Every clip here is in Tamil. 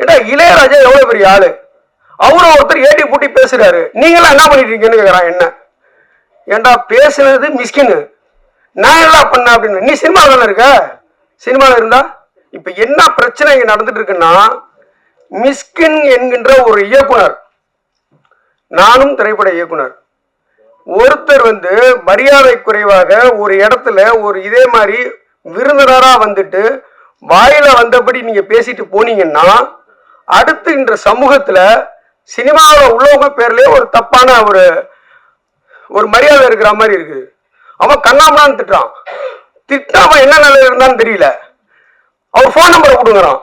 ஏடா இளையராஜா எவ்வளவு பெரிய ஆளு? அவரும் ஒருத்தர் ஏட்டி பூட்டி பேசுறாரு. நீங்களாம் என்ன பண்ணிட்டு இருக்கீங்கன்னு கேக்குறான் என்ன? ஏன்டா பேசுனது மிஸ்கின்னு. நான் என்ன பண்ண அப்படின்னு. நீ சினிமாவில் தானே இருக்க? சினிமாவில் இருந்தா? இப்ப என்ன பிரச்சனை இங்க நடந்துட்டு இருக்குன்னா மிஸ்கின் என்கின்ற ஒரு இயக்குனர். நானும் திரைப்பட இயக்குனர். ஒருத்தர் வந்து மரியாதை குறைவாக ஒரு இடத்துல ஒரு இதே மாதிரி விருந்தினராக வந்துட்டு வாயில வந்தபடி நீங்க பேசிட்டு போனீங்கன்னா அடுத்து இன்ற சமூகத்துல சினிமாவில் உள்ளவங்க பேர்லயே ஒரு தப்பான ஒரு ஒரு மரியாதை இருக்கிற மாதிரி இருக்குது. அவன் கண்ணாமலான்னு திட்டுறான். திட்டாம என்ன நிலையில இருந்தான்னு தெரியல. அவர் ஃபோன் நம்பரை கொடுங்குறான்.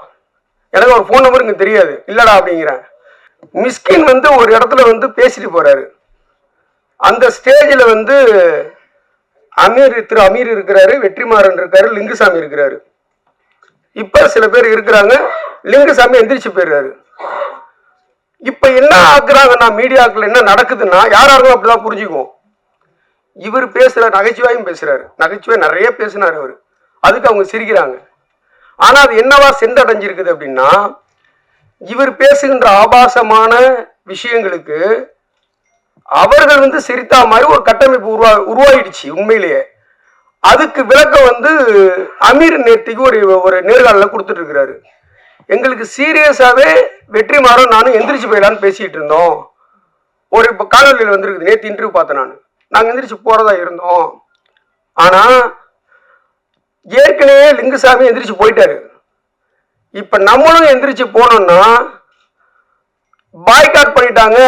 எனக்கு அவர் ஃபோன் நம்பர் இங்கே தெரியாது. இல்லடா அப்படிங்கிறேன். மிஸ்கின் வந்து ஒரு இடத்துல வந்து பேசிட்டு போறாரு. அந்த ஸ்டேஜில் வந்து அமீர் திரு அமீர் இருக்கிறாரு வெற்றிமாறன் இருக்காரு லிங்குசாமி இருக்கிறாரு. இப்ப சில பேர் இருக்கிறாங்க. லிங்குசாமி எந்திரிச்சு போயிடுறாரு. இப்ப என்ன ஆக்குறாங்கன்னா மீடியாக்கள் என்ன நடக்குதுன்னா யாராருக்கும் அப்படிதான் புரிஞ்சுக்குவோம். இவர் பேசுற நகைச்சுவையும் பேசுறாரு. நகைச்சுவை நிறைய பேசினார் அவர். அதுக்கு அவங்க சிரிக்கிறாங்க. ஆனா அது என்னவா சென்றடைஞ்சிருக்குது அப்படின்னா இவர் பேசுகின்ற ஆபாசமான விஷயங்களுக்கு அவர்கள் வந்து சிரித்தா மாதிரி ஒரு கட்டமைப்பு உருவா உருவாயிடுச்சு உண்மையிலேயே. அதுக்கு விளக்கம் வந்து அமீர் நேர்த்திக்கு ஒரு ஒரு நேர்காணல கொடுத்துட்டு இருக்கிறாரு எங்களுக்கு சீரியஸாவே வெற்றி மாறும் நானும் எந்திரிச்சு போயிடலான்னு பேசிட்டு இருந்தோம். ஒரு இப்போ காணொலியில் வந்துருக்குது நேற்று இன்டர்வியூ பார்த்தேன் நான். நாங்கள் எந்திரிச்சு போறதா இருந்தோம். ஆனா ஏற்கனவே லிங்குசாமி எந்திரிச்சு போயிட்டாரு. இப்ப நம்மளும் எந்திரிச்சு போனோம்னா பாய்காட் பண்ணிட்டாங்க.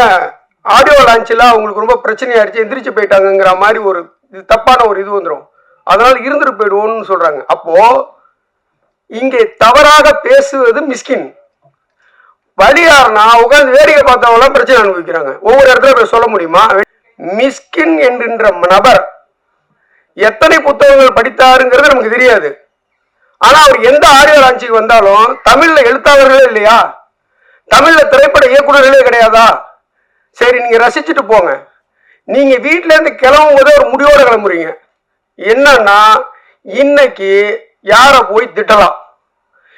ஆடியோ லான்ச்சில் அவங்களுக்கு ரொம்ப பிரச்சனையாயிருச்சு எந்திரிச்சு போயிட்டாங்கங்கிற மாதிரி ஒரு இது தப்பான ஒரு இது வந்துடும் அதனால் இருந்துட்டு போயிடுவோம்னு சொல்றாங்க. அப்போ இங்கே தவறாக பேசுவது மிஸ்கின். வழியாருனா உட்கார்ந்து வேடிக்கை பார்த்தவங்களாம் பிரச்சனை அனுபவிக்கிறாங்க. ஒவ்வொரு இடத்துல போய் சொல்ல முடியுமா? மிஸ்கின் என்கின்ற நபர் எத்தனை புத்தகங்கள் படித்தாருங்கிறது நமக்கு தெரியாது. ஆனா அவர் எந்த ஆடியோ ஆட்சிக்கு வந்தாலும் தமிழ்ல எழுத்தாளர்களே இல்லையா? தமிழ்ல திரைப்பட இயக்குனர்களே கிடையாதா? சரி நீங்க ரசிச்சுட்டு போங்க. நீங்க வீட்டுல இருந்து கிளம்பும் போதே ஒரு முடிவோட கிளம்புறீங்க. என்னன்னா இன்னைக்கு யார போய் திட்டலாம்?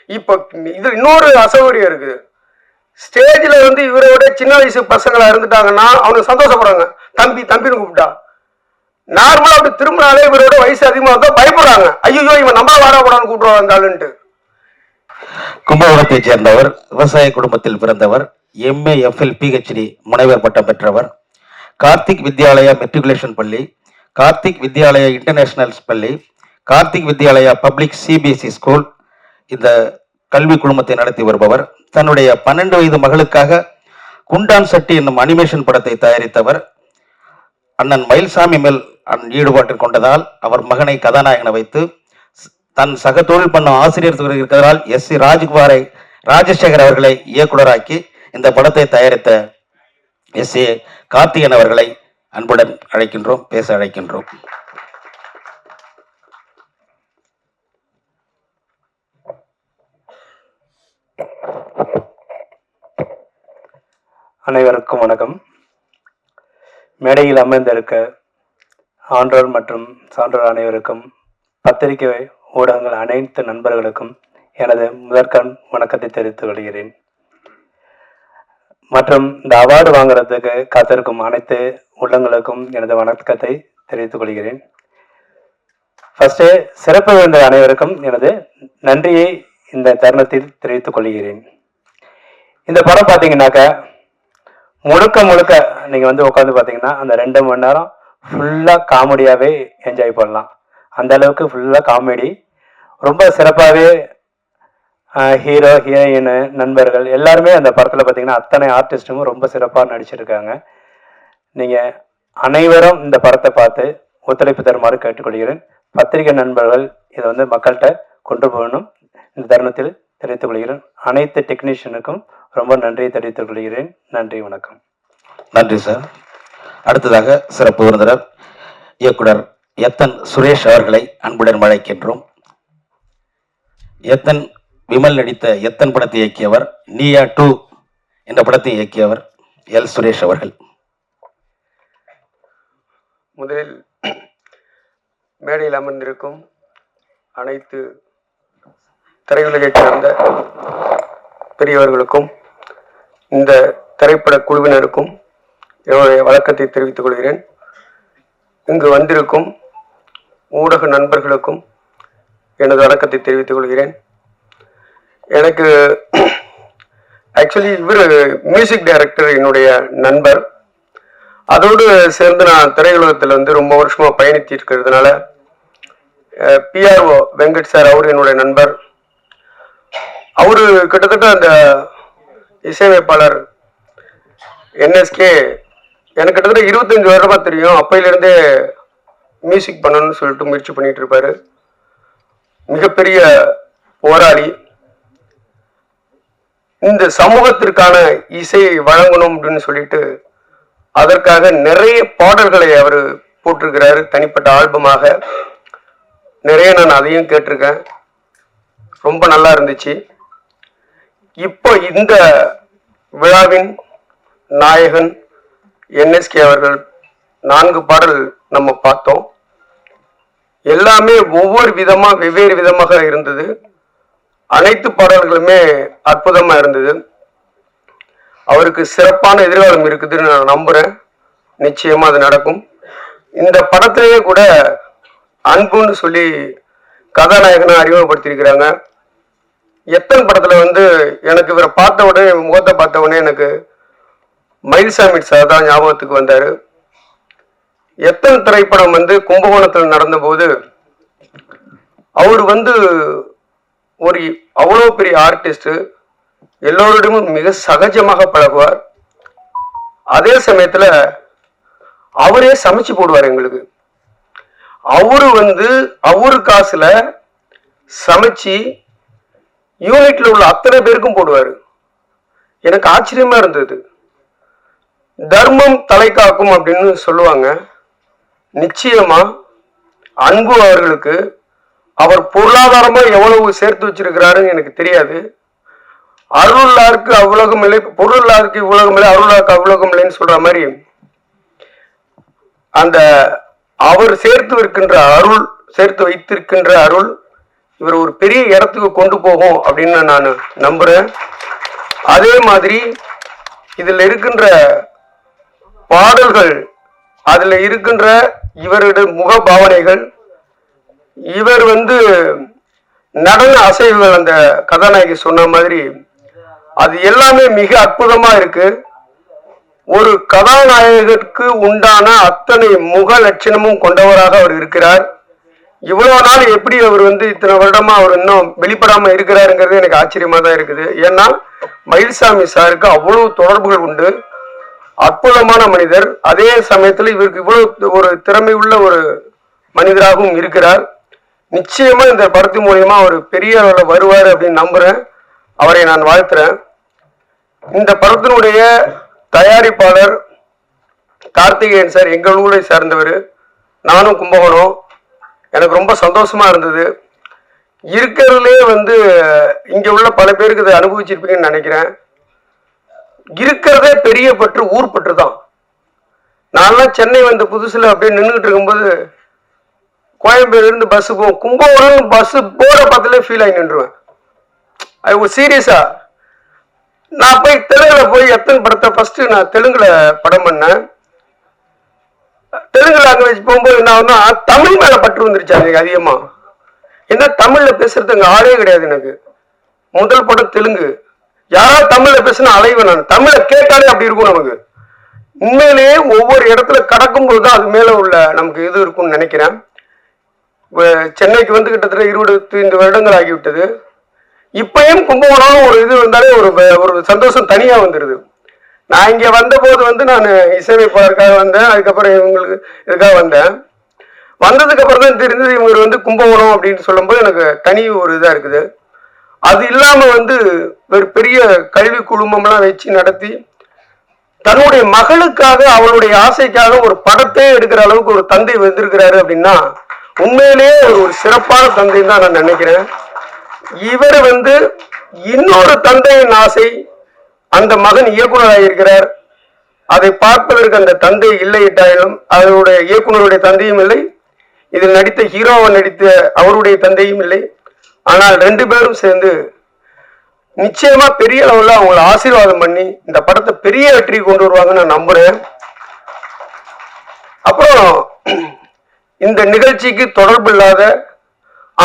இப்ப இது இன்னொரு அசௌகரியம் இருக்குது. ஸ்டேஜில் வந்து இவரோட சின்ன வயசு பசங்களா இருந்துட்டாங்கன்னா அவனுக்கு சந்தோஷப்படுறாங்க தம்பி தம்பின்னு கூப்பிட்டா. நார்மலா அப்படி திரும்பினாலே இவரோட வயசு அதிகமாக இருந்தா பயப்படுறாங்க. ஐயோ இவன் நம்மள வாடக்கூடாதுன்னு கூப்பிடுவாங்க அந்த ஆளுன்ட்டு கும்பகோணத்தை சேர்ந்தவர் விவசாய குடும்பத்தில் பிறந்தவர் எம்ஏ எஃப்எல் பிஹெச்டி முனைவர் பட்டம் பெற்றவர் கார்த்திக் வித்யாலயா மெட்ரிகுலேஷன் பள்ளி கார்த்திக் வித்யாலயா இன்டர்நேஷனல் பள்ளி Karthik Vidyalaya public CBSE school இந்த கல்வி குழுமத்தை நடத்தி வருபவர். தன்னுடைய பன்னெண்டு வயது மகளுக்காக குண்டான் சட்டி என்னும் அனிமேஷன் படத்தை தயாரித்தவர். அண்ணன் மயில்சாமி மேல் அண்ணன் ஈடுபாட்டு கொண்டதால் அவர் மகனை கதாநாயகனை வைத்து தன் சக தொழில் பண்ணும் ஆசிரியர் இருக்கிறதால் எஸ் சி ராஜ்குமாரை ராஜசேகர் அவர்களை இயக்குனராக்கி இந்த படத்தை தயாரித்த எஸ் ஏ கார்த்திகன் அவர்களை அன்புடன் அழைக்கின்றோம் பேச அழைக்கின்றோம். அனைவருக்கும் வணக்கம். மேடையில் அமர்ந்திருக்க ஆன்றோர் மற்றும் சான்றோர் அனைவருக்கும் பத்திரிகை ஊடகங்கள் அனைத்து நண்பர்களுக்கும் எனது முதற்கண் வணக்கத்தை தெரிவித்துக் கொள்கிறேன். மற்றும் இந்த அவார்டு வாங்குறதுக்கு காத்திருக்கும் அனைத்து உள்ளங்களுக்கும் எனது வணக்கத்தை தெரிவித்துக் கொள்கிறேன். ஃபர்ஸ்ட் சிறப்பு விருந்த அனைவருக்கும் எனது நன்றியை இந்த தருணத்தில் தெரிவித்துக் கொள்கிறேன். இந்த படம் பார்த்தீங்கன்னாக்க முழுக்க முழுக்க நீங்கள் வந்து உட்காந்து பார்த்தீங்கன்னா அந்த ரெண்டு மணி நேரம் ஃபுல்லாக காமெடியாகவே என்ஜாய் பண்ணலாம். அந்த அளவுக்கு ஃபுல்லாக காமெடி. ரொம்ப சிறப்பாகவே ஹீரோ ஹீரோயின் நண்பர்கள் எல்லாருமே அந்த படத்தில் பார்த்தீங்கன்னா அத்தனை ஆர்டிஸ்டும் ரொம்ப சிறப்பாக நடிச்சிருக்காங்க. நீங்க அனைவரும் இந்த படத்தை பார்த்து ஒத்துழைப்பு தருமாறு கேட்டுக்கொள்கிறேன். பத்திரிகை நண்பர்கள் இதை வந்து மக்கள்கிட்ட கொண்டு போகணும். இந்த தருணத்தில் தெரிவித்துக் கொள்கிறேன். அனைத்து டெக்னீஷியனுக்கும் ரொம்ப நன்றியை தெரிவித்துக் கொள்கிறேன். நன்றி வணக்கம். நன்றி சார். அடுத்ததாக சிறப்பு விருந்தினர் இயக்குனர் எத்தன் சுரேஷ் அவர்களை அன்புடன் வழங்கின்றோம் எத்தன் விமல் நடித்த எத்தன் படத்தை இயக்கியவர்? நீயா டூ என்ற படத்தை இயக்கியவர் எல். சுரேஷ் அவர்கள். முதலில் மேடையில் அமர்ந்திருக்கும் அனைத்து திரையுலகைச் சேர்ந்த பெரியவர்களுக்கும் இந்த திரைப்பட குழுவினருக்கும் என்னுடைய வழக்கத்தை தெரிவித்துக் கொள்கிறேன். இங்கு வந்திருக்கும் ஊடக நண்பர்களுக்கும் எனது வணக்கத்தை தெரிவித்துக் கொள்கிறேன். எனக்கு ஆக்சுவலி இவர் மியூசிக் டைரக்டர் என்னுடைய நண்பர். அதோடு சேர்ந்து நான் திரையுலகத்தில் வந்து ரொம்ப வருஷமாக பயணித்து இருக்கிறதுனால பிஆர்ஓ வெங்கட் சார் அவர் என்னுடைய நண்பர். அவரு கிட்டத்தட்ட அந்த இசையமைப்பாளர் என்எஸ்கே எனக்கு கிட்டத்தட்ட இருபத்தஞ்சு வருடமா தெரியும். அப்பையிலேருந்தே மியூசிக் பண்ணணும்னு சொல்லிட்டு முயற்சி பண்ணிட்டு இருப்பாரு. மிகப்பெரிய போராளி. இந்த சமூகத்திற்கான இசையை வழங்கணும் அப்படின்னு சொல்லிட்டு அதற்காக நிறைய பாடல்களை அவர் போட்டிருக்கிறாரு. தனிப்பட்ட ஆல்பமாக நிறைய நான் அதையும் கேட்டிருக்கேன். ரொம்ப நல்லா இருந்துச்சு. இப்போ இந்த விழாவின் நாயகன் என்எஸ்கே அவர்கள் நான்கு பாடல் நம்ம பார்த்தோம். எல்லாமே ஒவ்வொரு விதமாக வெவ்வேறு விதமாக இருந்தது. அனைத்து பாடல்களுமே அற்புதமாக இருந்தது. அவருக்கு சிறப்பான எதிர்காலம் இருக்குதுன்னு நான் நம்புறேன். நிச்சயமா அது நடக்கும். இந்த படத்திலேயே கூட அன்புன்னு சொல்லி கதாநாயகனை அறிமுகப்படுத்தியிருக்கிறாங்க. எத்தன் படத்துல வந்து எனக்கு இவரை பார்த்த உடனே முகத்தை பார்த்த உடனே எனக்கு மயில்சாமி சார் தான் ஞாபகத்துக்கு வந்தார். எத்தனை திரைப்படம் வந்து கும்பகோணத்தில் நடந்தபோது அவர் வந்து ஒரு அவ்வளோ பெரிய ஆர்டிஸ்ட்டு எல்லோரிடமும் மிக சகஜமாக பழகுவார். அதே சமயத்துல அவரே சமைச்சு போடுவார் எங்களுக்கு. அவரு வந்து அவரு காசுல சமைச்சு யூனிட்ல உள்ள அத்தனை பேருக்கும் போடுவாரு. எனக்கு ஆச்சரியமா இருந்தது. தர்மம் தலை காக்கும் அப்படின்னு சொல்லுவாங்க. நிச்சயமா அன்பு அவர்களுக்கு அவர் பொருளாதாரமா எவ்வளவு சேர்த்து வச்சிருக்கிறாருன்னு எனக்கு தெரியாது. அருளாருக்கு அவ்வுலகம் இல்லை பொருளாருக்கு இவ்வுலகம் இல்லை அருளாருக்கு அவ்வுலகம் இல்லைன்னு சொல்ற மாதிரி அந்த அவர் சேர்த்து இருக்கின்ற அருள் சேர்த்து வைத்திருக்கின்ற அருள் இவர் ஒரு பெரிய இடத்துக்கு கொண்டு போகும் அப்படின்னு நான் நம்புறேன். அதே மாதிரி இதில் இருக்கின்ற பாடல்கள் அதில் இருக்கின்ற இவருடைய முக பாவனைகள் இவர் வந்து நடன அசைவுகள் அந்த கதாநாயகி சொன்ன மாதிரி அது எல்லாமே மிக அற்புதமா இருக்கு. ஒரு கதாநாயகருக்கு உண்டான அத்தனை முக லட்சணமும் கொண்டவராக அவர் இருக்கிறார். இவ்வளவு நாள் எப்படி அவர் வந்து இத்தனை வருடமா அவர் இன்னும் வெளிப்படாம இருக்கிறாருங்கிறது எனக்கு ஆச்சரியமா தான் இருக்குது. ஏன்னா மயில்சாமி சாருக்கு அவ்வளவு தொடர்புகள் உண்டு. அற்புதமான மனிதர். அதே சமயத்துல இவருக்கு இவ்வளவு ஒரு திறமை உள்ள ஒரு மனிதராகவும் இருக்கிறார். நிச்சயமா இந்த படத்து மூலியமா அவர் பெரிய அளவில் வருவார் அப்படின்னு நம்புறேன். அவரை நான் வாழ்த்துறேன். இந்த படத்தினுடைய தயாரிப்பாளர் கார்த்திகேயன் சார் எங்கள் ஊரை சேர்ந்தவர். நானும் கும்பகோணம். எனக்கு ரொம்ப சந்தோஷமாக இருந்தது. இருக்கிறதுலே வந்து இங்கே உள்ள பல பேருக்கு இதை அனுபவிச்சிருப்பீங்கன்னு நினைக்கிறேன். இருக்கிறதே பெரிய பற்று ஊர் பற்று தான். நான்லாம் சென்னை வந்த புதுசில் அப்படியே நின்றுக்கிட்டு இருக்கும்போது கோயம்பேடுலேருந்து பஸ்ஸு போவோம். போகும் கும்பகோணம் பஸ்ஸு போகிற பக்கத்துலேயே ஃபீல் ஆகி நின்றுவேன். அது ஒரு நான் போய் தெலுங்குல போய் எத்தனை படத்தை ஃபர்ஸ்ட் நான் தெலுங்குல படம் பண்ணேன். தெலுங்கு லாங்குவேஜ் போகும்போது என்ன ஆகுனா தமிழ் மேல பற்று வந்துருச்சு எனக்கு அதிகமா. ஏன்னா தமிழ்ல பேசுறது அங்க ஆளே கிடையாது எனக்கு. முதல் படம் தெலுங்கு. யாராவது தமிழ்ல பேசுனா அலைவேன் நான். தமிழை கேட்டாலே அப்படி இருக்கும் நமக்கு. உண்மையிலேயே ஒவ்வொரு இடத்துல கடக்கும்போது தான் அது மேல உள்ள நமக்கு இது இருக்கும்னு நினைக்கிறேன். சென்னைக்கு வந்து கிட்டத்தட்ட இருபத்தி ஐந்து வருடங்கள் ஆகிவிட்டது. இப்பயும் கும்பகோணம் ஒரு இது வந்தாலே ஒரு ஒரு சந்தோஷம் தனியா வந்துடுது நான் இங்க வந்தபோது வந்து நான் இசையமைப்பாளருக்காக வந்தேன். அதுக்கப்புறம் இவங்களுக்கு இதுக்காக வந்தேன். வந்ததுக்கு அப்புறம் தான் தெரிஞ்சது இவங்க வந்து கும்பகோணம் அப்படின்னு சொல்லும்போது எனக்கு தனி ஒரு இதா இருக்குது. அது இல்லாம வந்து ஒரு பெரிய கல்வி குழுமம்லாம் வச்சு நடத்தி தன்னுடைய மகளுக்காக அவளுடைய ஆசைக்காக ஒரு படத்தை எடுக்கிற அளவுக்கு ஒரு தந்தை வந்திருக்கிறாரு அப்படின்னா உண்மையிலேயே ஒரு சிறப்பான தந்தைன்னு தான் நான் நினைக்கிறேன். இவர் வந்து இன்னொரு தந்தையின் ஆசை அந்த மகன் இயக்குனராக இருக்கிறார். அதை பார்ப்பதற்கு அந்த தந்தை இல்லை இட்டாலும் அவருடைய இயக்குனருடைய தந்தையும் இல்லை. இதில் நடித்த ஹீரோவை நடித்த அவருடைய தந்தையும் இல்லை. ஆனால் ரெண்டு பேரும் சேர்ந்து நிச்சயமா பெரிய அளவில் அவங்கள ஆசீர்வாதம் பண்ணி இந்த படத்தை பெரிய வெற்றி கொண்டு வருவாங்கன்னு நான் நம்புறேன். அப்புறம் இந்த நிகழ்ச்சிக்கு தொடர்பு இல்லாத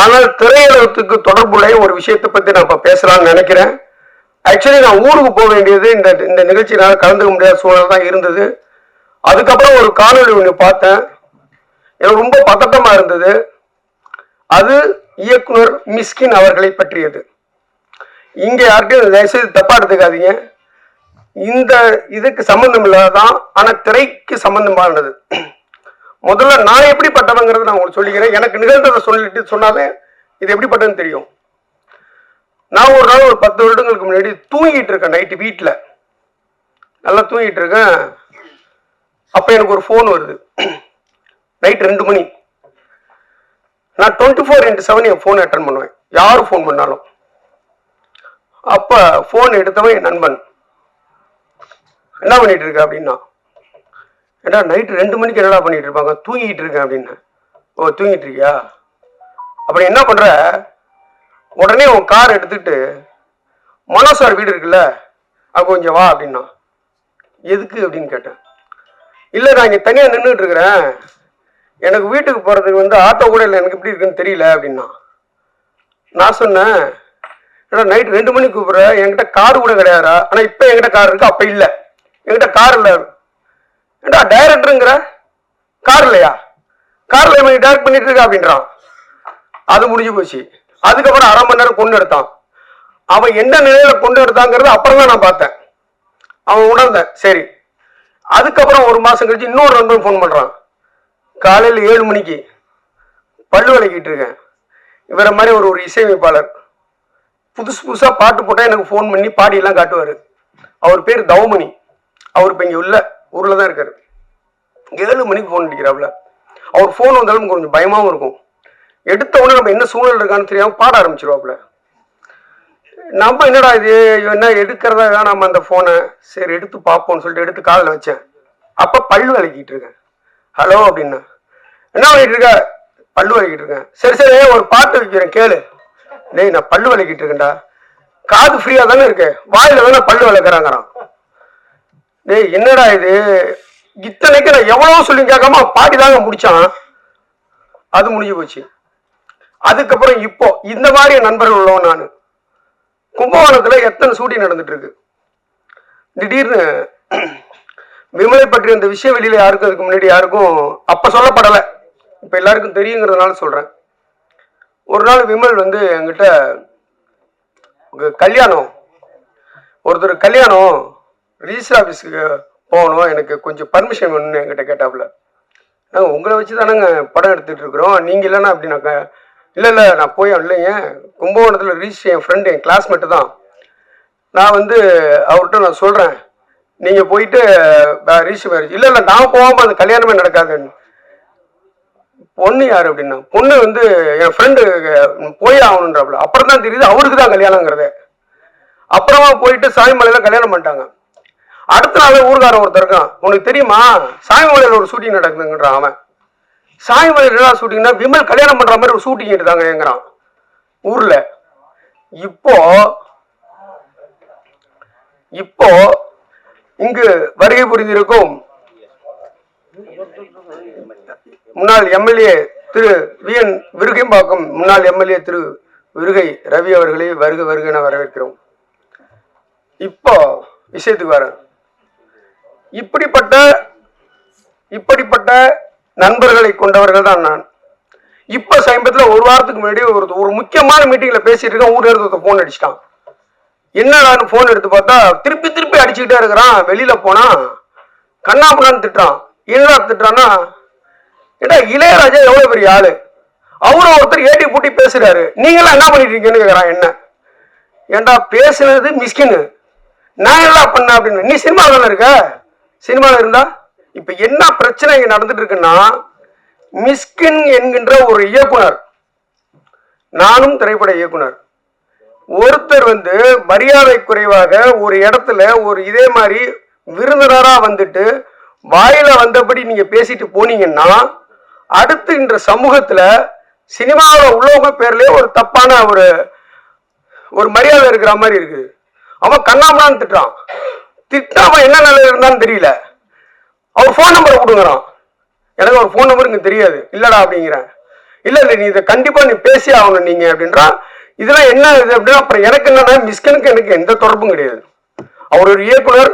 ஆனால் திரையுலகத்துக்கு தொடர்புடைய ஒரு விஷயத்தை பத்தி நான் இப்ப பேசலாம்னு நினைக்கிறேன். ஆக்சுவலி நான் ஊருக்கு போக வேண்டியது இந்த இந்த நிகழ்ச்சியினால கலந்துக்க முடியாத சூழல் தான் இருந்தது. அதுக்கப்புறம் ஒரு காணொளி ஒன்று பார்த்தேன். எனக்கு ரொம்ப பதட்டமா இருந்தது. அது இயக்குனர் மிஸ்கின் அவர்களை பற்றியது. இங்க யார்கிட்டயும் தயவுசெய்து தப்பா எடுத்துக்காதீங்க. இந்த இதுக்கு சம்பந்தம் இல்லாதான் ஆனா திரைக்கு சம்பந்தமானது. முதல்ல நான் எப்படிப்பட்டவங்கிறத நான் உங்களுக்கு சொல்லிக்கிறேன். எனக்கு நிகழ்ந்ததை சொல்லிட்டு சொன்னாலே இது எப்படிப்பட்டதுன்னு தெரியும். நான் ஒரு நாள் ஒரு பத்து வருடங்களுக்கு முன்னாடி தூங்கிட்டு இருக்கேன் நைட்டு வீட்டில் நல்லா தூங்கிட்டு இருக்கேன். அப்போ எனக்கு ஒரு ஃபோன் வருது. நைட் ரெண்டு மணி. நான் டுவெண்ட்டி ஃபோர் இன்ட்டு செவன் என் ஃபோன் அட்டன் பண்ணுவேன். யார் ஃபோன் பண்ணாலும். அப்போ ஃபோன் எடுத்தவன் என் நண்பன். என்ன பண்ணிட்டு இருக்க அப்படின்னா ஏடா நைட்டு ரெண்டு மணிக்கு என்னடா பண்ணிட்டு இருப்பாங்க? தூங்கிட்டு இருக்கேன் அப்படின்னு. ஓ தூங்கிட்டு இருக்கியா? அப்புறம் என்ன பண்ற? உடனே உன் கார் எடுத்துட்டு மனோசார் வீடு இருக்குல்ல அங்க கொஞ்சம் வா அப்படின்னா. எதுக்கு அப்படின்னு கேட்டேன். இல்லை நான் இங்கே தனியாக நின்றுட்டு இருக்கிறேன். எனக்கு வீட்டுக்கு போகிறதுக்கு வந்து ஆட்டோ கூட இல்லை எனக்கு எப்படி இருக்குன்னு தெரியல அப்படின்னா. நான் சொன்னேன் ஏடா நைட் ரெண்டு மணிக்கு கூப்பிட்ற? என்கிட்ட கார் கூட கிடையாதா ஆனால் இப்போ என்கிட்ட கார் இருக்கு அப்போ இல்லை. என்கிட்ட கார் இல்லை. ஏண்டா டைரக்டருங்கிற கார் இல்லையா கார்ல இவன் டைரக்ட் பண்ணிட்டு இருக்க அப்படின்றான். அது முடிஞ்சு போச்சு. அதுக்கப்புறம் அரை மணி நேரம் கொண்டு எடுத்தான். அவன் எந்த நிலையில கொண்டு எடுத்தாங்கிறது அப்புறம் தான் நான் பார்த்தேன். அவன் உணர்ந்தேன். சரி. அதுக்கப்புறம் ஒரு மாசம் கழிச்சு இன்னொரு நண்பன் ஃபோன் பண்றான். காலையில் ஏழு மணிக்கு பல்லு விளக்கிட்டு இருக்கேன். இவரை மாதிரி ஒரு ஒரு இசையமைப்பாளர். புதுசு புதுசாக பாட்டு போட்டால் எனக்கு ஃபோன் பண்ணி பாடியெல்லாம் காட்டுவார். அவர் பேர் தவமணி. அவர் இப்போ இங்கே உள்ள ஊரில் தான் இருக்கார். ஏழு மணிக்கு ஃபோன் அடிக்கிறாப்புல. அவர் ஃபோன் வந்தாலும் கொஞ்சம் பயமாகவும் இருக்கும். எடுத்த உடனே நம்ம என்ன சூழ்நிலை இருக்கான்னு தெரியாமல் பாட ஆரம்பிச்சிருவாப்புல. நம்ம என்னடா இது? என்ன எடுக்கிறதா? வேணாம் அந்த ஃபோனை சரி எடுத்து பார்ப்போம்னு சொல்லிட்டு எடுத்து காதில் வச்சேன். அப்போ பல்லு விளக்கிட்டு இருக்கேன் ஹலோ அப்படின்னா. என்ன பண்ணிட்டு இருக்க? பல்லு வலிக்கிட்டு இருக்கேன். சரி சரி ஒரு பாட்டு வைக்கிறேன் கேளு. டேய் நான் பல்லு வலிக்கிட்டு இருக்கேன்டா. காது ஃப்ரீயாக தானே இருக்கு. வாயில தானே பல்லு வளர்க்குறாங்கிறான். டேய் என்னடா இது? இத்தனைக்கு நான் எவ்வளவு சொல்லி கேட்காம பாட்டி தாங்க முடிச்சான். அது முடிஞ்சு போச்சு. அதுக்கப்புறம் இப்போ இந்த மாதிரி நண்பர்கள் உள்ளவன் நான். கும்பகோணத்துல எத்தனை சூட்டி நடந்துட்டு இருக்கு திடீர்னு விமலை பற்றி அந்த விஷயம் வெளியில யாருக்கும் அதுக்கு முன்னாடி யாருக்கும் அப்ப சொல்லப்படலை. இப்ப எல்லாருக்கும் தெரியுங்கிறதுனால சொல்றேன். ஒரு நாள் விமல் வந்து என்கிட்ட கல்யாணம் ஒருத்தர் கல்யாணம் ரிஜிஸ்டர் ஆஃபீஸுக்கு போகணும். எனக்கு கொஞ்சம் பர்மிஷன் வேணும்னு என்கிட்ட கேட்டாப்புல. நாங்கள் உங்களை வச்சு தானேங்க படம் எடுத்துகிட்டு இருக்கிறோம். நீங்கள் இல்லைன்னா அப்படின்னாக்க இல்லை இல்லை நான் போய் இல்லைங்க. கும்பகோணத்தில் ரிஜிஸ்டர் என் ஃப்ரெண்டு என் கிளாஸ்மேட்டு தான். நான் வந்து அவர்கிட்ட நான் சொல்கிறேன் நீங்கள் போயிட்டு ரிஜிஸ்டர் மேரேஜ் இல்லை இல்லை நான் போகாமல் அந்த கல்யாணமே நடக்காதுன்னு. பொண்ணு யார் அப்படின்னா பொண்ணு வந்து என் ஃப்ரெண்டு போய் ஆகணுன்றாப்புல அப்புறம் தான் தெரியுது அவருக்கு தான் கல்யாணங்கிறது. அப்புறமா போயிட்டு சாமிமலையில கல்யாணம் பண்ணிட்டாங்க. அடுத்த நாள் ஊர்காரன் ஒருத்தர் இருக்கான். உனக்கு தெரியுமா? சாமிமலையில ஒரு ஷூட்டிங் நடக்குதுங்கிறான் அவன். சாமிமலையில என்ன ஷூட்டிங்னா விமல் கல்யாணம் பண்ணுற மாதிரி ஒரு ஷூட்டிங் எடுத்தாங்கங்கிறான் ஊரில். இப்போ இப்போ இங்கு வருகை புரிந்திருக்கும் முன்னாள் எம்எல்ஏ திரு வி என் விருகைம்பாக்கம் முன்னாள் எம்எல்ஏ திரு விருகை ரவி அவர்களை வருக வருக என வரவேற்கிறோம். இப்போ விஷயத்துக்கு வரேன். இப்படிப்பட்ட இப்படிப்பட்ட நண்பர்களை கொண்டவர்கள் தான் நான். இப்ப சமீபத்தில் ஒரு வாரத்துக்கு முன்னாடி ஒரு ஒரு முக்கியமான மீட்டிங்ல பேசிட்டு இருக்கேன். ஊர்ல இருந்து ஃபோன் அடிச்சிட்டான். என்னடான்னு ஃபோன் எடுத்து பார்த்தா திருப்பி திருப்பி அடிச்சுக்கிட்டே இருக்கிறான். வெளியில போனா கண்ணாபுண்ணான்னு திட்டுறான். என்னடா திட்டுறான்னா ஏடா இளையராஜா எவ்வளவு பெரிய ஆளு? அவரும் ஒருத்தர் ஏட்டி பூட்டி பேசுறாரு. நீங்களாம் என்ன பண்ணிட்டு இருக்கீங்கன்னு கேக்குறான் என்ன. ஏன்டா பேசுனது மிஸ்கின்னு நான் என்ன பண்ண அப்படின்னு. நீ சினிமா தானே இருக்க? சினிமாவில் இருந்தா இப்ப என்ன பிரச்சனை இங்க நடந்துட்டு இருக்குன்னா மிஸ்கின் என்கின்ற ஒரு இயக்குனர் நானும் திரைப்பட இயக்குனர் ஒருத்தர் வந்து மரியாதை குறைவாக ஒரு இடத்துல ஒரு இதே மாதிரி விருந்தினராக வந்துட்டு வாயில வந்தபடி நீங்க பேசிட்டு போனீங்கன்னா அடுத்து இன்ற சமூகத்துல சினிமாவில் உள்ளவங்க பேர்லயே ஒரு தப்பான ஒரு ஒரு மரியாதை இருக்கிற மாதிரி இருக்குது. அவன் கண்ணாமலான்னு திட்டுறான். திட்டாம என்ன நிலையில இருந்தான்னு தெரியல. அவர் ஃபோன் நம்பரை கொடுங்குறான். எனக்கு அவர் ஃபோன் நம்பர் இங்கே தெரியாது. இல்லடா அப்படிங்கிறேன். இல்லை இல்லை நீ இதை கண்டிப்பாக நீ பேசி ஆகணும் நீங்கள் அப்படின்றான். இதெல்லாம் என்ன இது அப்படின்னா அப்புறம் எனக்கு என்னன்னா மிஸ்கனுக்கு எனக்கு எந்த தொடர்பும் கிடையாது. அவர் ஒரு இயக்குனர்.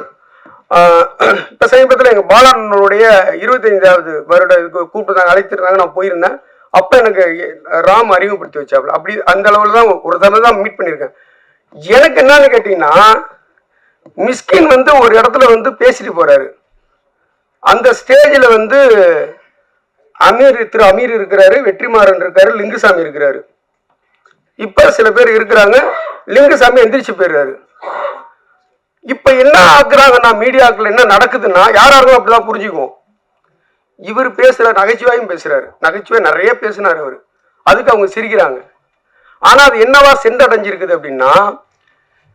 இப்போ சமீபத்தில் எங்கள் பாலனுடைய இருபத்தைந்தாவது வருட இதுக்கு கூப்பிட்டு அழைத்திருந்தாங்க நான் போயிருந்தேன். அப்போ எனக்கு ராம் அறிமுகப்படுத்தி வச்சாப்புல. அப்படி அந்த அளவில் தான் ஒரு தடவை தான் மீட் பண்ணியிருக்கேன். எனக்கு என்னன்னு கேட்டிங்கன்னா மிஸ்கின் வந்து ஒரு இடத்துல வந்து பேசிட்டு போறாரு. அந்த ஸ்டேஜில் வந்து அமீர் திரு அமீர் இருக்கிறாரு வெற்றிமாறன் இருக்காரு லிங்குசாமி இருக்கிறாரு. இப்ப சில பேர் இருக்கிறாங்க லிங்குசாமி எந்திரிச்சு போயிடுறாரு. இப்ப என்ன ஆக்குறாங்கன்னா மீடியாக்கள் என்ன நடக்குதுன்னா யாராருக்கும் அப்படிதான் புரிஞ்சுக்குவோம். இவர் பேசுற நகைச்சுவையும் பேசுறாரு. நகைச்சுவை நிறைய பேசினார் அவர். அதுக்கு அவங்க சிரிக்கிறாங்க. ஆனா அது என்னவா சென்றடைஞ்சிருக்குது அப்படின்னா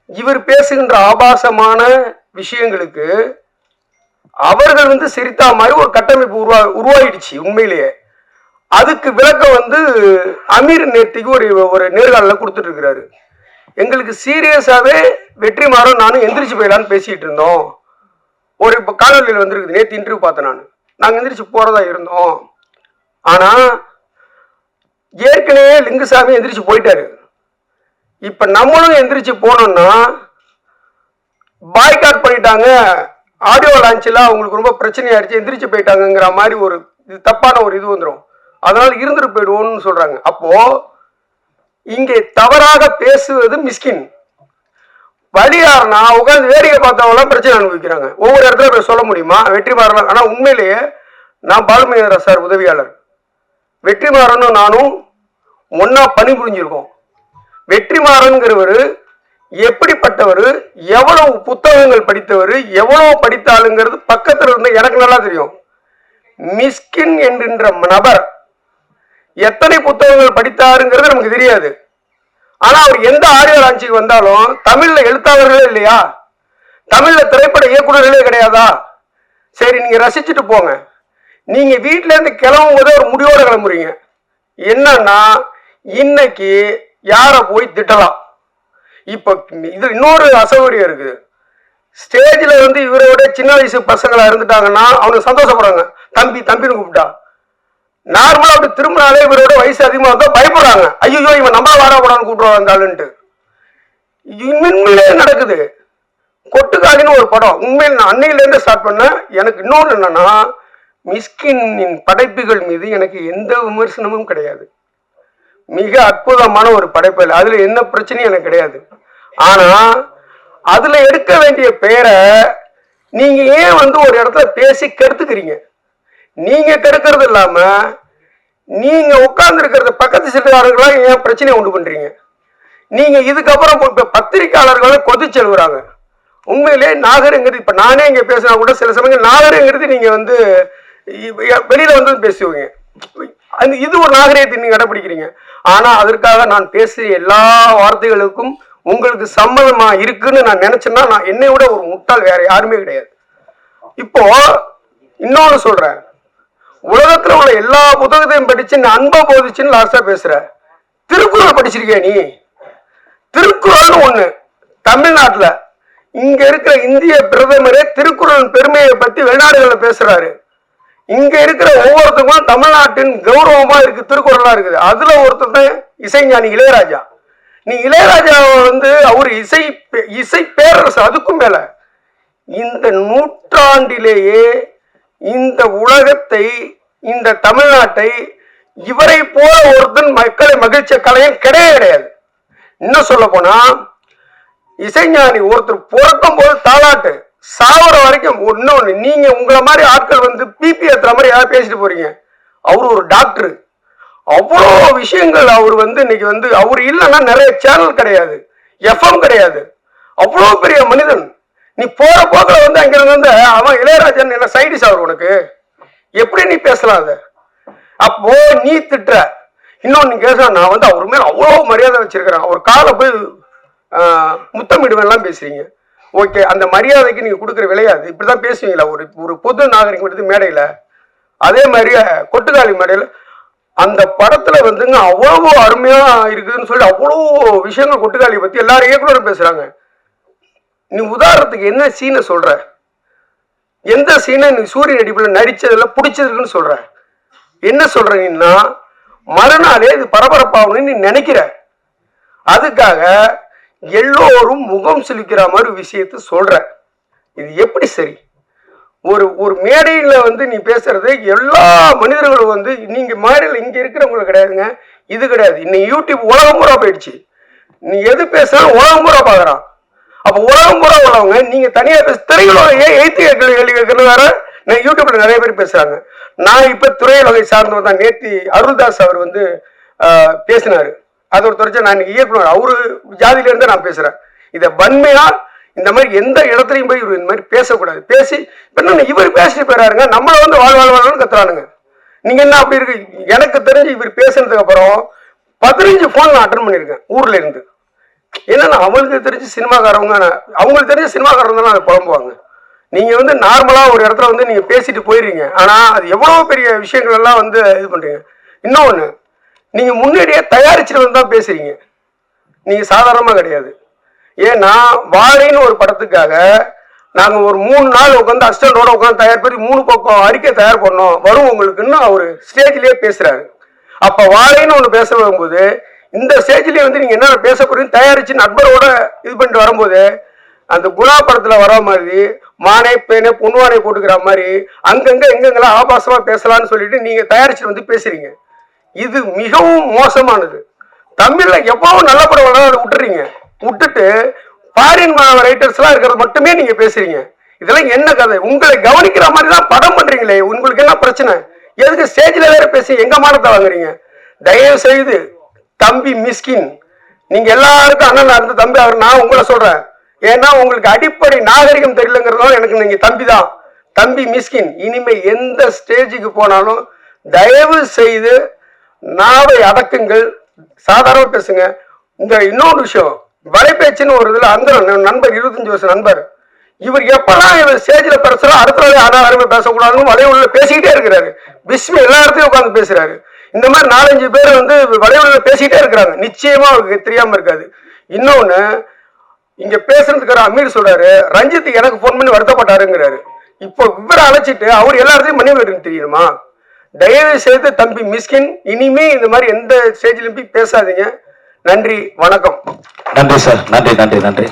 இவர் பேசுகின்ற ஆபாசமான விஷயங்களுக்கு அவர்கள் வந்து சிரித்தா மாதிரி ஒரு கட்டமைப்பு உருவா உருவாயிடுச்சு உண்மையிலேயே. அதுக்கு விளக்கம் வந்து அமீர் நேர்த்திக்கு ஒரு ஒரு நேர்காணல கொடுத்துட்டு இருக்கிறாரு எங்களுக்கு சீரியஸாவே வெற்றி மாறும் நானும் எந்திரிச்சு போயிடலான்னு பேசிட்டு இருந்தோம். ஒரு இப்போ காணொலியில் வந்துருக்குது நேற்று இன்டர்வியூ பார்த்தேன் நான். நாங்கள் எந்திரிச்சு போறதா இருந்தோம். ஆனா ஏற்கனவே லிங்குசாமி எந்திரிச்சு போயிட்டாரு. இப்ப நம்மளும் எந்திரிச்சு போனோம்னா பாய்காட் பண்ணிட்டாங்க. ஆடியோ லான்ச்சில் அவங்களுக்கு ரொம்ப பிரச்சனையாயிருச்சு எந்திரிச்சு போயிட்டாங்கங்கிற மாதிரி ஒரு இது தப்பான ஒரு இது வந்துடும் அதனால இருந்துட்டு போயிடுவோம்னு சொல்றாங்க. அப்போ இங்கே தவறாக பேசுவது மிஸ்கின் வழியாருனா உட்காந்து வேடிக்கை பார்த்தவங்களாம் பிரச்சனை அனுபவிக்கிறாங்க. ஒவ்வொரு இடத்துல போய் சொல்ல முடியுமா? வெற்றிமாறலாம் ஆனால் உண்மையிலேயே நான் பாலுமேந்திர சார் உதவியாளர். வெற்றிமாறனும் நானும் ஒன்னா பணிபுரிஞ்சிருக்கோம். வெற்றிமாறன்கிறவர் எப்படிப்பட்டவர் எவ்வளவு புத்தகங்கள் படித்தவர் எவ்வளவு படித்தாளுங்கிறது பக்கத்தில் இருந்து எனக்கு நல்லா தெரியும். மிஸ்கின் என்கின்ற நபர் எத்தனை புத்தகங்கள் படித்தாருங்கிறது நமக்கு தெரியாது. ஆனா அவர் எந்த ஆடியோ லான்ச்சுக்கு வந்தாலும் தமிழ்ல எழுத்தாளர்களே இல்லையா? தமிழ்ல திரைப்பட இயக்குநர்களே கிடையாதா? சரி நீங்க ரசிச்சுட்டு போங்க. நீங்க வீட்டிலேருந்து இருந்து கிளம்பும் போதே ஒரு முடிவோட கிளம்புறீங்க. என்னன்னா இன்னைக்கு யாரை போய் திட்டலாம்? இப்போ இது இன்னொரு அசௌகரியம் இருக்குது. ஸ்டேஜில் வந்து இவரோட சின்ன வயசு பசங்களா இருந்துட்டாங்கன்னா அவங்க சந்தோஷப்படுறாங்க. தம்பி தம்பின்னு கூப்பிட்டா. நார்மலாக அப்படி திரும்பினாலே இவரோட வயசு அதிகமாக இருந்தால் பயப்படுறாங்க. ஐயோ இவன் நம்ம வாடக்கூடாதுன்னு கூப்பிடுவாங்க அந்த ஆளுன்ட்டு உண்மையிலே நடக்குது. கொட்டுக்காலின்னு ஒரு படம். உண்மையில் நான் அன்னையிலேருந்து ஸ்டார்ட் பண்ணேன். எனக்கு இன்னொன்று என்னன்னா மிஸ்கின் படைப்புகள் மீது எனக்கு எந்த விமர்சனமும் கிடையாது. மிக அற்புதமான ஒரு படைப்பு அதுல என்ன பிரச்சனையும் எனக்கு கிடையாது. ஆனா அதுல எடுக்க வேண்டிய பெயரை நீங்க ஏன் வந்து ஒரு இடத்துல பேசி கெடுத்துக்கிறீங்க? நீங்க கெடுக்கிறது இல்லாம நீங்க உட்கார்ந்து இருக்கிறத பக்கத்து சிறுகாரர்களாம் ஏன் பிரச்சனையை உண்டு பண்றீங்க? நீங்க இதுக்கப்புறம் இப்ப பத்திரிக்கையாளர்களும் கொதிச்சு எழுதுறாங்க உண்மையிலே நாகரங்கிறது இப்ப நானே இங்க பேசினா கூட சில சமயம் நாகரங்கிறது நீங்க வந்து வெளியில வந்து பேசுவீங்க. அந்த இது ஒரு நாகரீகத்தை நீங்க கடைபிடிக்கிறீங்க ஆனா அதற்காக நான் பேசிய எல்லா வார்த்தைகளுக்கும் உங்களுக்கு சம்மதமா இருக்குன்னு நான் நினைச்சேன்னா நான் என்னை விட ஒரு முட்டாள் வேற யாருமே கிடையாது. இப்போ இன்னொன்னு சொல்றேன். உலகத்துல உள்ள எல்லா புத்தகத்தையும் படிச்சு நான் அன்பா போதிச்சுன்னு லாஸ்டா பேசுற. திருக்குறள் படிச்சிருக்கியா நீ? திருக்குறள்னு ஒண்ணு. தமிழ்நாட்டுல இங்க இருக்கிற இந்திய பிரதமரே திருக்குறள் பெருமையை பத்தி வெளிநாடுகள்ல பேசுறாரு. இங்க இருக்கிற ஒவ்வொருத்தருக்கும் தமிழ்நாட்டின் கௌரவமா இருக்கு திருக்குறளா இருக்குது. அதுல ஒருத்தர் தான் இசைஞானி இளையராஜா. நீ இளையராஜாவை வந்து அவர் இசை இசை பேரரசு அதுக்கும் மேல. இந்த நூற்றாண்டிலேயே இந்த உலகத்தை இந்த தமிழ்நாட்டை இவரை போல ஒருத்தன் மக்களை மகிழ்ச்சிய கலையும் கிடையவே கிடையாது. இன்னும் சொல்ல போனா இசைஞானி ஒருத்தர் பிறக்கும் போது தாளாட்டு சாவர வரைக்கும் இன்னொன்னு நீங்க உங்களை மாதிரி ஆட்கள் வந்து பிபி ஏத்துற மாதிரி யாராவது பேசிட்டு போறீங்க? அவர் ஒரு டாக்டர். அவ்வளோ விஷயங்கள் அவர் வந்து இன்னைக்கு வந்து அவர் இல்லைன்னா நிறைய சேனல் கிடையாது. எஃப்எம் கிடையாது. அவ்வளோ பெரிய மனிதன். நீ போற போக்கில் வந்து அங்கிருந்து வந்து அவன் இளையராஜன் என்ன சைடிஸ் அவர் உனக்கு? எப்படி நீ பேசலாம் அதை? அப்போ நீ திட்டுற. இன்னொன்னு கேசா நான் வந்து அவர் மேல அவ்வளோ மரியாதை வச்சிருக்கிறேன். அவர் காலை போய் முத்தமிடுவேன்லாம் பேசுறீங்க. ஓகே அந்த மரியாதைக்கு நீங்க கொடுக்குற விலையாது இப்படிதான் பேசுவீங்களா? ஒரு ஒரு பொது நாகரிகம் எடுத்து மேடையில. அதே மாதிரி கொட்டுக்காளி மேடையில அந்த படத்துல வந்துங்க அவ்வளவு அருமையா இருக்குதுன்னு சொல்லி அவ்வளோ விஷயங்கள் கொட்டுக்காளியை பத்தி எல்லாரும் இயக்குனரும் பேசுறாங்க. நீ உதாரணத்துக்கு என்ன சீனை சொல்ற? எந்த சீனை நீ சூரிய நடிப்புல நடிச்சதுல பிடிச்சதுன்னு சொல்ற? என்ன சொல்ற நீன்னா மறுநாளே இது பரபரப்பாகணும்னு நீ நினைக்கிற. அதுக்காக எல்லோரும் முகம் சுளிக்கிற மாதிரி விஷயத்த சொல்ற. இது எப்படி சரி? ஒரு ஒரு மேடையில் வந்து நீ பேசுறது எல்லா மனிதர்களும் வந்து நீங்க மேடையில் இங்க இருக்கிறவங்களுக்கு கிடையாதுங்க. இது கிடையாது. இன்னைக்கு யூடியூப் உலகம் பூரா போயிடுச்சு. நீ எது பேசுனாலும் உலகம் பூரா பார்க்குறான். அப்போ உலகம் பூரா உள்ளவங்க நீங்க தனியா பேச திரையுலகம் ஏன் எய்த்து கேட்கல கேள்வி கேட்கறது வேற நான் யூடியூப்ல நிறைய பேர் பேசுறாங்க. நான் இப்ப துறையுலகை சார்ந்தவர் தான் நேத்தி அருள்தாஸ் அவர் வந்து பேசினார். அது ஒரு தொடர்ச்சி நான் இயக்குனர். அவரு ஜாதியிலேருந்து நான் பேசுறேன். இதை வன்மையா இந்த மாதிரி எந்த இடத்துலையும் போய் இவர் இந்த மாதிரி பேசக்கூடாது. பேசி இப்ப என்ன இவர் பேசிட்டு போயிறாருங்க. நம்மளை வந்து வாழ் வாழ் வாழ்னு கத்துறானுங்க. நீங்க என்ன அப்படி இருக்கு? எனக்கு தெரிஞ்சு இவர் பேசுனதுக்கு அப்புறம் பதினஞ்சு ஃபோன் நான் அட்டன் பண்ணியிருக்கேன் ஊர்ல இருந்து. என்னன்னா அவங்களுக்கு தெரிஞ்சு சினிமாக்காரவங்க அவங்களுக்கு தெரிஞ்ச சினிமாக்காரங்க தான் அதை புலம்புவாங்க. நீங்க வந்து நார்மலா ஒரு இடத்துல வந்து நீங்க பேசிட்டு போயிடுறீங்க ஆனா அது எவ்வளவு பெரிய விஷயங்கள் எல்லாம் வந்து இது பண்றீங்க. இன்னொன்னு நீங்க முன்னாடியே தயாரிச்சுட்டு வந்து தான் பேசுறீங்க. நீங்க சாதாரணமா கிடையாது. ஏன்னா வாழைன்னு ஒரு படத்துக்காக நாங்க ஒரு மூணு நாள் உட்காந்து அசிஸ்டண்டோட உட்காந்து தயார் பண்ணி மூணு பக்கம் அறிக்கை தயார் பண்ணோம். வரும் உங்களுக்குன்னு அவர் ஸ்டேஜ்லயே பேசுறாரு. அப்ப வாழைன்னு ஒன்று பேச வரும்போது இந்த ஸ்டேஜ்லயே வந்து நீங்க என்ன பேச போறீங்க தயாரிச்சு நண்பரோட இது பண்ணிட்டு வரும்போது அந்த குணா படத்துல வர மாதிரி மானே பேனே பொன்வானை போட்டுக்கிற மாதிரி அங்கங்க எங்கெங்கெல்லாம் ஆபாசமா பேசலாம்னு சொல்லிட்டு நீங்க தயாரிச்சு வந்து பேசுறீங்க. இது மிகவும் மோசமானது. தமிழ்ல எவ்வளவு நல்ல படம் அதை விட்டுறீங்க? விட்டுட்டு ஃபாரின் ரைட்டர்ஸ்லாம் இருக்கிறது மட்டுமே நீங்க பேசுறீங்க. இதெல்லாம் என்ன கதை? உங்களை கவனிக்கிற மாதிரி தான் படம் பண்றீங்களே. உங்களுக்கு என்ன பிரச்சனை? எதுக்கு ஸ்டேஜில் வேற பேசி எங்க மானத்தை வாங்குறீங்க? தயவு செய்து தம்பி மிஸ்கின் நீங்க எல்லாருக்கும் அண்ணனா இருந்து தம்பி அவர் நான் உங்களை சொல்றேன். ஏன்னா உங்களுக்கு அடிப்படை நாகரிகம் தெரியலங்கிறதால எனக்கு நீங்க தம்பி தான் தம்பி மிஸ்கின் இனிமே எந்த ஸ்டேஜுக்கு போனாலும் தயவு செய்து நாவை அடக்குங்கள் சாதாரண பேசுங்க. இந்த இன்னொரு விஷயம் வலைபேச்சுன்னு ஒரு இதுல அந்த நண்பர் இருபத்தஞ்சு வருஷம் நண்பர் இவர் எப்பெல்லாம் இவர் ஸ்டேஜ்ல பேசுறா அடுத்த நாள் ஆனா யாருமே பேசக்கூடாதுன்னு வலையுள்ள பேசிக்கிட்டே இருக்கிறாரு. விஸ்வ எல்லா இடத்தையும் உட்காந்து பேசுறாரு. இந்த மாதிரி நாலஞ்சு பேர் வந்து வலையுள்ள பேசிக்கிட்டே இருக்கிறாங்க. நிச்சயமா அவருக்கு தெரியாம இருக்காது. இன்னொன்னு இங்க பேசுறதுக்கு அமீர் சொல்றாரு ரஞ்சித் எனக்கு ஃபோன் பண்ணி வருத்தப்பட்டாருங்கிறாரு. இப்போ இவரை அழைச்சிட்டு அவர் எல்லாத்தையும் மணி வருன்னு தெரியுமா? தயவு செய்து தம்பி மிஸ்கின் இனிமே இந்த மாதிரி எந்த ஸ்டேஜ்லயும் போய் பேசாதீங்க. நன்றி வணக்கம். நன்றி சார். நன்றி நன்றி நன்றி.